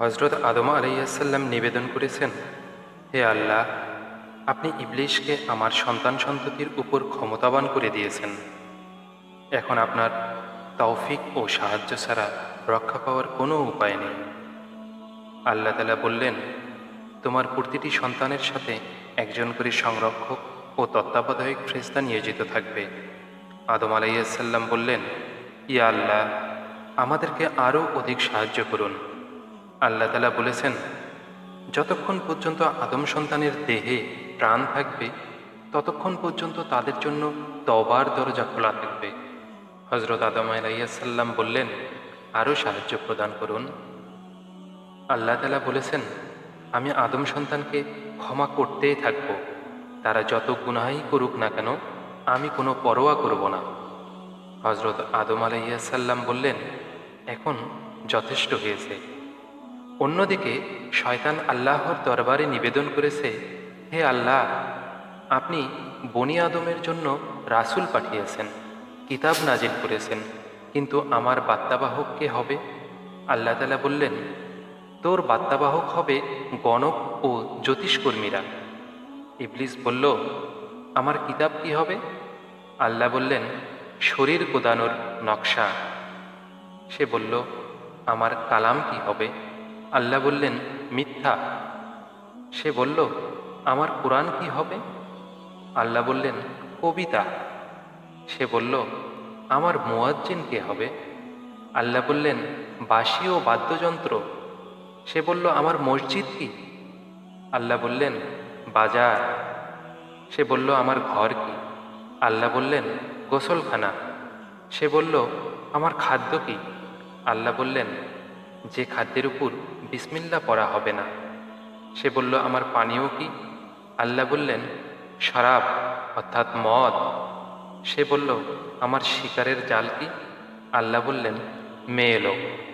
হজরত আদম আলাইসাল্লাম নিবেদন করেছেন, হে আল্লাহ, আপনি ইবলিশকে আমার সন্তান সন্ততির উপর ক্ষমতাবান করে দিয়েছেন। এখন আপনার তৌফিক ও সাহায্য ছাড়া রক্ষা পাওয়ার কোনো উপায় নেই। আল্লাহ তালা বললেন, তোমার প্রতিটি সন্তানের সাথে একজন করে সংরক্ষক ও তত্ত্বাবধায়ক ফ্রেস্তা নিয়োজিত থাকবে। আদম আলাইসাল্লাম বললেন, ইয়া আল্লাহ, আমাদেরকে আরও অধিক সাহায্য করুন। আল্লাহ তালা বলেছেন, যতক্ষণ পর্যন্ত আদম সন্তানের দেহে প্রাণ থাকবে, ততক্ষণ পর্যন্ত তাদের জন্য তবার দরজা খোলা থাকবে। হজরত আদম আলাইসাল্লাম বললেন আরও সাহায্য প্রদান করুন। আল্লাহ তালা বলেছেন, আমি আদম সন্তানকে ক্ষমা করতেই থাকব। তারা যত গুনাহই করুক না কেন, আমি কোনো পরোয়া করব না। হজরত আদম আলাইসাল্লাম বললেন, এখন যথেষ্ট হয়েছে। অন্যদিকে শয়তান আল্লাহর দরবারে নিবেদন করেছে, হে আল্লাহ, আপনি বনি আদমের জন্য রাসূল পাঠিয়েছেন, কিতাব নাজিল করেছেন, কিন্তু আমার বার্তাবাহক কে হবে? আল্লাহ তালা বললেন, তোর বার্তাবাহক হবে গণক ও জ্যোতিষকর্মীরা। ইবলিস বলল, আমার কিতাব কি হবে? আল্লাহ বললেন, শরীর কোদানোর নকশা। সে বলল, আমার কালাম কি হবে? আল্লাহ বললেন, মিথ্যা। সে বলল, আমার কোরআন কি হবে? আল্লাহ বললেন, কবিতা। সে বলল, আমার মুয়াজ্জিন কে হবে? আল্লাহ বললেন, বাঁশি ও বাদ্যযন্ত্র। সে বলল, আমার মসজিদ কি? আল্লাহ বললেন, বাজার। সে বলল, আমার ঘর কি? আল্লাহ বললেন, গোসলখানা। সে বলল, আমার খাদ্য কি? আল্লাহ বললেন যে খাদ্যের উপর বিসমিল্লা পড়া হবে না। সে বলল, আমার পানীয় কি? আল্লাহ বললেন, শরাব, অর্থাৎ মদ। সে বলল, আমার শিকারের জাল কি? আল্লাহ বললেন, মেয়ে লোক।